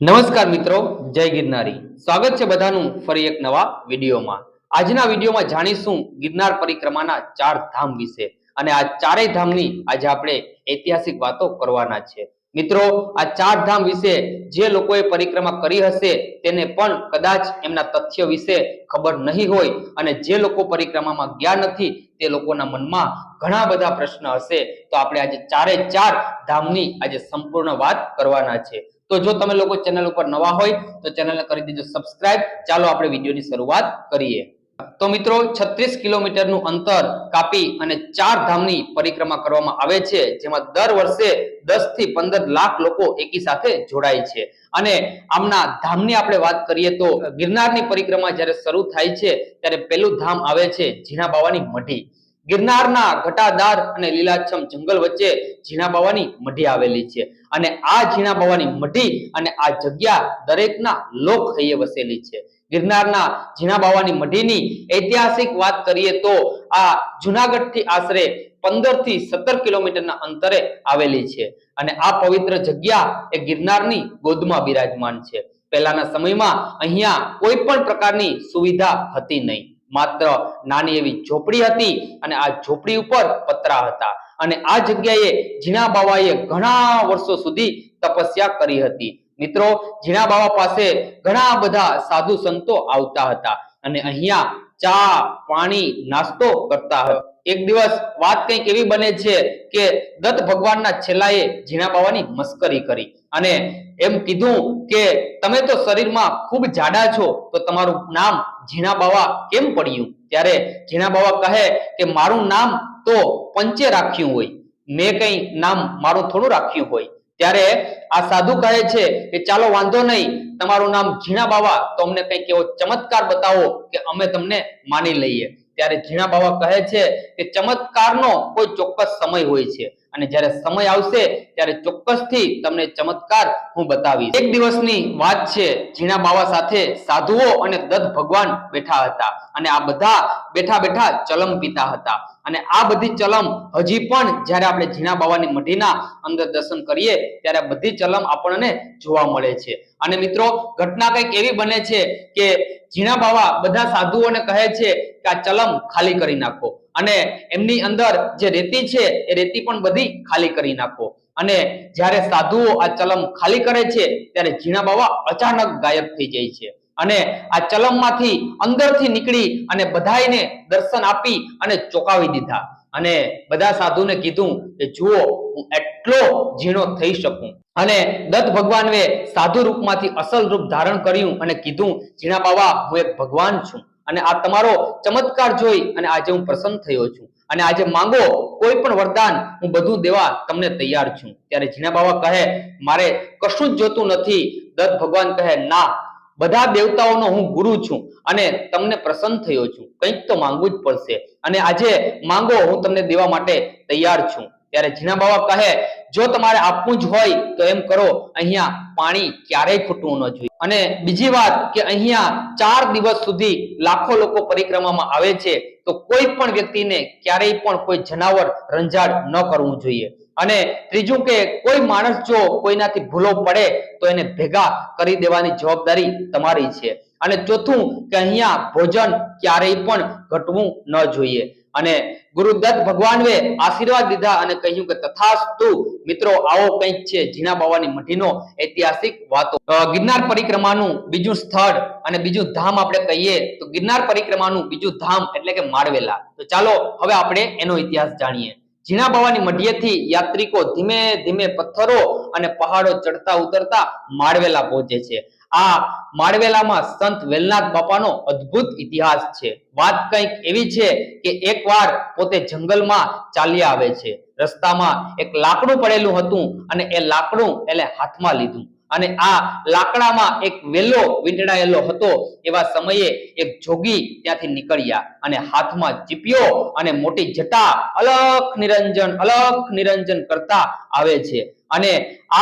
નમસ્કાર મિત્રો, જય ગિરનારી. સ્વાગત છે બધાનું ફરી એક નવા વિડીયોમાં. આજના વિડીયોમાં જાણીશું ગિરનાર પરિક્રમાના ચાર ધામ વિશે. અને આ ચારેય ધામની આજે આપણે ઐતિહાસિક વાતો કરવાના છે. મિત્રો, આ ચાર ધામ વિશે જે લોકોએ પરિક્રમા કરી હશે તેને પણ કદાચ એમના તથ્ય વિશે ખબર નહીં હોય અને જે લોકો પરિક્રમામાં ગયા નથી તે લોકોના મનમાં ઘણા બધા પ્રશ્ન હશે. તો આપણે આજે ચારે ચાર ધામની આજે સંપૂર્ણ વાત કરવાના છે. તો જો તમે લોકો ચેનલ ઉપર નવા હોય, તો ચેનલને કરી દેજો સબસ્ક્રાઇબ ચાલો આપણે વિડીયોની શરૂઆત કરીએ. તો મિત્રો 36 કિલોમીટરનું અંતર કાપી અને ચાર ધામની પરિક્રમા કરવામાં આવે છે, જેમાં દર વર્ષે દસથી 15 લાખ લોકો એકી સાથે જોડાય છે. અને આમના ધામની આપણે વાત કરીએ તો ગિરનારની પરિક્રમા જ્યારે શરૂ થાય છે, ત્યારે પહેલું ધામ આવે છે ઝીણા બાવાની મઢી. ગિરનારના ઘટાદાર અને લીલાછમ જંગલ વચ્ચે ઝીણા બાવાની મઢી આવેલી છે. અને આ ઝીણા બાવાની મઢી અને આ જગ્યા દરેકના લોક હૈયે વસેલી છે. ગિરનારના ઝીણા બાવાની મઢીની ઐતિહાસિક વાત કરીએ તો આ જુનાગઢથી આશરે પંદરથી સત્તર કિલોમીટરના અંતરે આવેલી છે. અને આ પવિત્ર જગ્યા એ ગિરનારની ગોદમાં બિરાજમાન છે. પહેલાના સમયમાં અહીંયા કોઈ પણ પ્રકારની સુવિધા હતી નહીં. માત્ર નાની એવી ઝોપડી હતી અને આ ઝોપડી ઉપર પતરા હતા. અને આ જગ્યાએ ઝીણા બાવાએ ઘણા વર્ષો સુધી તપસ્યા કરી હતી. મિત્રો, ઝીણા બાવા પાસે ઘણા બધા સાધુ સંતો આવતા હતા અને અહીંયા ચા, પાણી, નાસ્તો કરતા હતા. એક દિવસ વાત કંઈક એવી બને છે કે દત્ત ભગવાનના છેલ્લાએ ઝીણા બાવાની મસ્કરી કરી. અને એમ કીધું કે, તમે તો શરીરમાં ખૂબ જાડા છો, તો તમારું નામ ઝીણા બાવા કેમ પડ્યું? ત્યારે ઝીણા બાવા કહે કે, મારું નામ તો પંચે રાખ્યું હોય. મેં કઈ નામ મારું થોડું રાખ્યું હોય. ત્યારે આ સાધુ કહે છે કે, ચાલો, વાંધો નહીં. તમારું નામ ઝીણા બાવા. તો અમને કંઈક એવો ચમત્કાર બતાવો કે અમે તમને માની લઈએ. ત્યારે ઝીણા બાવા કહે છે કે ચમત્કારનો કોઈ ચોક્કસ સમય હોય છે. અને જ્યારે સમય આવશે, ત્યારે ચોક્કસથી તમને ચમત્કાર હું બતાવીશ. એક દિવસની વાત છે, ઝીણા બાવા સાથે સાધુઓ અને દત્ત ભગવાન બેઠા હતા અને આ બધા બેઠા બેઠા ચલમ પીતા હતા. અને આ બધી ચલમ હજી પણ જ્યારે આપણે ઝીણા બાવાની મઢીના અંદર દર્શન કરીએ, ત્યારે બધી ચલમ આપણને જોવા મળે છે. અને મિત્રો, ઘટના કંઈક એવી બને છે કે ઝીણા બાવા બધા સાધુઓને કહે છે કે આ ચલમ ખાલી કરી નાખો. અને એમની અંદર જે રેતી છે, એ રેતી પણ બધી ખાલી કરી નાખો. અને જ્યારે સાધુઓ આ ચલમ ખાલી કરે છે, ત્યારે ઝીણા બાવા અચાનક ગાયબ થઈ જાય છે. અને આ ચલમમાંથી અંદરથી નીકળી અને બધાને દર્શન આપી અને ચોંકાવી દીધા. અને બધા સાધુને કીધું કે જુઓ, હું એટલો ઝીણો થઈ શકું. અને દત્ત ભગવાને સાધુ રૂપમાંથી અસલ રૂપ ધારણ કર્યું અને કીધું, ઝીણા બાવા, હું એક ભગવાન છું અને આ તમારો ચમત્કાર જોઈ અને આજે હું પ્રસન્ન થયો છું. અને આજે માંગો કોઈ પણ વરદાન, હું બધું દેવા તમને તૈયાર છું. ત્યારે ઝીણા બાવા કહે, મારે કશું જ જોતું નથી. દત્ત ભગવાન કહે, ના, બધા દેવતાઓનો હું ગુરુ છું અને તમને પ્રસન્ન થયો છું. કંઈક તો માંગવું જ પડશે અને આજે માંગો, હું તમને દેવા માટે તૈયાર છું. ત્યારે ઝીણા બાવા કહે જો તમારે આપવું જ હોય તો એમ કરો, અહીંયા પાણી ક્યારેય ખૂટવું ન જોઈએ. અને બીજી વાત કે અહીંયા ચાર દિવસ સુધી લાખો લોકો પરિક્રમામાં આવે છે, તો કોઈ પણ વ્યક્તિને ક્યારેય પણ કોઈ જનાવર રંજાડ ન કરવું જોઈએ. અને ત્રીજું કે કોઈ માણસ જો કોઈનાથી ભૂલો પડે, તો એને ભેગા કરી દેવાની જવાબદારી તમારી છે. અને ચોથું કે અહીંયા ભોજન ક્યારેય પણ ઘટવું ન જોઈએ. અને ગુરુદત્ત ભગવાનએ આશીર્વાદ દીધા અને કહ્યું કે તથાસ્તુ, મિત્રો, આવો કંઈક છે ઝીણા બાવાની મઢીનો ઐતિહાસિક વાતો. ગિરનાર પરિક્રમાનું બીજું સ્થળ અને બીજું ધામ આપણે કહીએ તો ગિરનાર પરિક્રમાનું બીજું ધામ એટલે કે માળવેલા. તો ચાલો હવે આપણે એનો ઇતિહાસ જાણીએ. ઝીણા બાવાની મઢીએથી યાત્રિકો ધીમે ધીમે પથ્થરો અને પહાડો ચડતા ઉતરતા માળવેલા પહોંચે છે. આ માળવેલામાં સંત વેલનાથ બાપાનો અદ્ભુત ઇતિહાસ છે. વાત કંઈક એવી છે કે એકવાર પોતે જંગલમાં ચાલ્યા આવે છે. રસ્તામાં એક લાકડું પડેલું હતું અને એ લાકડું એટલે હાથમાં લીધું. અને આ લાકડામાં એક વેલો વીંટળાયેલો હતો. એવા સમયે એક જોગી ત્યાંથી નીકળ્યા અને હાથમાં ચીપિયો અને મોટી જટા અલખ નિરંજન અલખ નિરંજન કરતા આવે છે. અને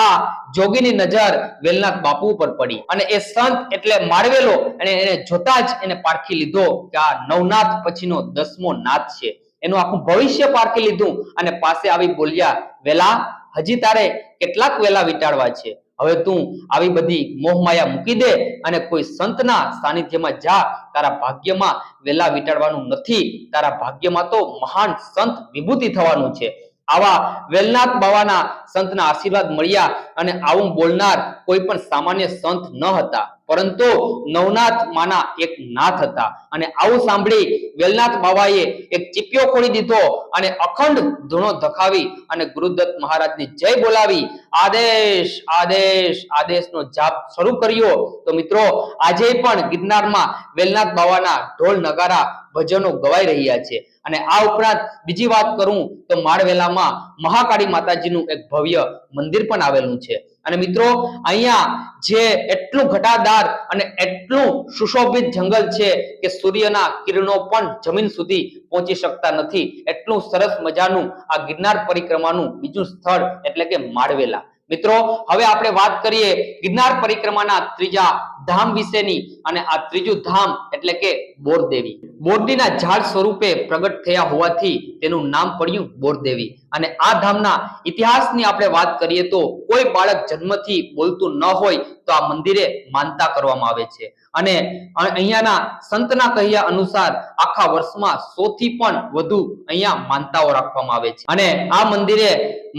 આ જોગીની નજર વેલનાથ બાપુ ઉપર પડી. અને એ સંત એટલે મારવેલો અને એને જોતા જ એને પારખી લીધો કે આ નવનાથ પછીનો દસમો નાથ છે. એનું આખું ભવિષ્ય પારખી લીધું અને પાસે આવી બોલ્યા, વેલા, હજી તારે કેટલાક વેલા વિટાળવા છે? હવે તું આવી બધી મોહમાયા મૂકી દે અને કોઈ સંતના સાનિધ્યમાં જા. તારા ભાગ્યમાં વેલા વીટાડવાનું નથી. તારા ભાગ્યમાં તો મહાન સંત વિભૂતિ થવાનું છે. આવા વેલનાથ બાવાના સંતના આશીર્વાદ મળ્યા અને આવું બોલનાર કોઈ પણ સામાન્ય સંત ન હતા. પરંતુ નવનાથ માના એક નાથ હતા. અને આવું સાંભળી વેલનાથ બાવાએ એક ચીપિયો ખોલી દીધો અને અખંડ ધૂણો ધખાવી અને ગુરુદત્ત મહારાજની જય બોલાવી. આદેશ આદેશ, આદેશનો જાપ શરૂ કર્યો. તો મિત્રો, આજે પણ ગિરનારમાં વેલનાથ બાવાના ઢોલ નગારા, ભજનો ગવાઈ રહ્યા છે. અને આ ઉપરાંત બીજી વાત કરું તો માળવેલામાં મહાકાળી માતાજીનું એક ભવ્ય મંદિર પણ આવેલું છે. અને મિત્રો, અહીંયા જે એટલું ઘટાદાર અને એટલું સુશોભિત જંગલ છે કે સૂર્યના કિરણો પણ જમીન સુધી પહોંચી શકતા નથી. એટલું સરસ મજાનું આ ગિરનાર પરિક્રમાનું બીજું સ્થળ એટલે કે માળવેલા. મિત્રો, હવે આપણે વાત કરીએ ગિરનાર પરિક્રમાના ત્રીજા ધામ વિશેની અને આ ત્રીજું ધામ એટલે કે બોરદેવી. બોરડીના ઝાડ સ્વરૂપે પ્રગટ થયા હોવાથી તેનું નામ પડ્યું બોરદેવી. અને આ ધામના ઇતિહાસની આપણે વાત કરીએ તો કોઈ બાળક જન્મથી બોલતું ન હોય તો આ મંદિરે માનતા કરવામાં આવે છે. અને અહીંયાના સંતના કહ્યા અનુસાર આખા વર્ષમાં સો થી પણ વધુ અહીંયા માનતાઓ રાખવામાં આવે છે. અને આ મંદિરે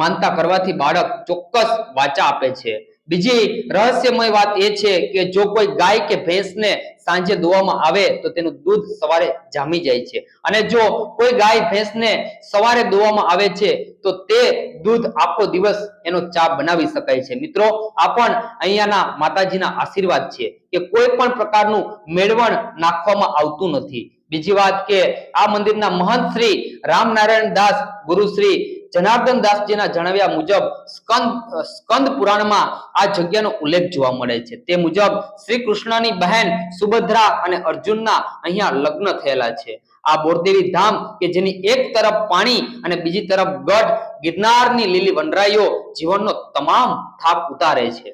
માનતા કરવાથી બાળક ચોક્કસ વાચા આપે છે. બીજી રહસ્યમય વાત એ છે કે જો કોઈ ગાય કે ભેંસને સાંજે દોવામાં આવે તો તેનું દૂધ સવારે જામી જાય છે. અને જો કોઈ ગાય ભેંસને સવારે દોવામાં આવે છે તો તે દૂધ આખો દિવસ એનો ચા બનાવી શકાય છે. મિત્રો, આ પણ અહીંયાના માતાજીના આશીર્વાદ છે કે કોઈ પણ પ્રકારનું મેળવણ નાખવામાં આવતું નથી. બીજી વાત કે આ મંદિરના મહંત શ્રી રામનારાયણ દાસ ગુરુ શ્રી જનાર્દન દાસજીના જણાવ્યા મુજબ સ્કંદ સ્કંદ પુરાણમાં આ જગ્યાનો ઉલ્લેખ જોવા મળે છે. તે મુજબ શ્રી કૃષ્ણની બહેન સુભદ્રા અને અર્જુનના અહીંયા લગ્ન થયેલા છે. આ બોરદેવી ધામ કે જેની એક તરફ પાણી અને બીજી તરફ ગઢ, ગિરનારની લીલી વનરાઈઓ જીવનનો તમામ થાપ ઉતારે છે.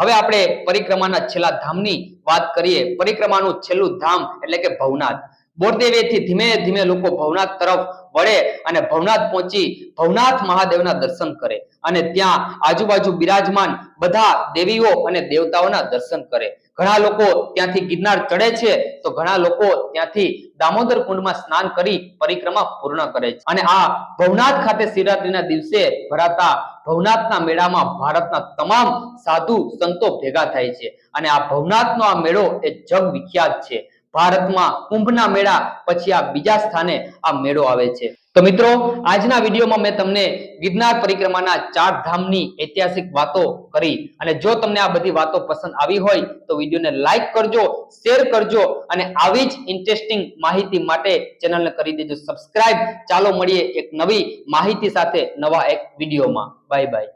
હવે આપણે પરિક્રમાના છેલ્લા ધામની વાત કરીએ. પરિક્રમાનું છેલ્લું ધામ એટલે કે ભવનાથ. બોરદેવીથી ધીમે ધીમે લોકો ભવનાથ તરફ વળે અને ભવનાથ પહોંચી ભવનાથ મહાદેવના દર્શન કરે અને ત્યાં આજુબાજુ બિરાજમાન બધા દેવીઓ અને દેવતાઓના દર્શન કરે. ઘણા લોકો ત્યાંથી ગિરનાર ચડે છે તો ઘણા લોકો ત્યાંથી દામોદર કુંડમાં સ્નાન કરી પરિક્રમા પૂર્ણ કરે છે. અને આ ભવનાથ ખાતે શિવરાત્રીના દિવસે ભરાતા ભવનાથના મેળામાં ભારતના તમામ સાધુ સંતો ભેગા થાય છે. અને આ ભવનાથનો આ મેળો એ જગ વિખ્યાત છે. ભારતમાં કુંભના મેળા પછી આ બીજા સ્થાને આ મેળો આવે છે. તો મિત્રો, આજના વિડીયોમાં મેં તમને ગિરનાર પરિક્રમાના ચાર ધામની ઐતિહાસિક વાતો કરી અને જો તમને આ બધી વાતો પસંદ આવી હોય તો વિડીયોને લાઈક કરજો, શેર કરજો અને આવી જ ઇન્ટરેસ્ટિંગ માહિતી માટે ચેનલને કરી દેજો. સબસ્ક્રાઇબ. ચાલો મળીએ એક નવી માહિતી સાથે નવા એક વિડીયોમાં. Bye bye.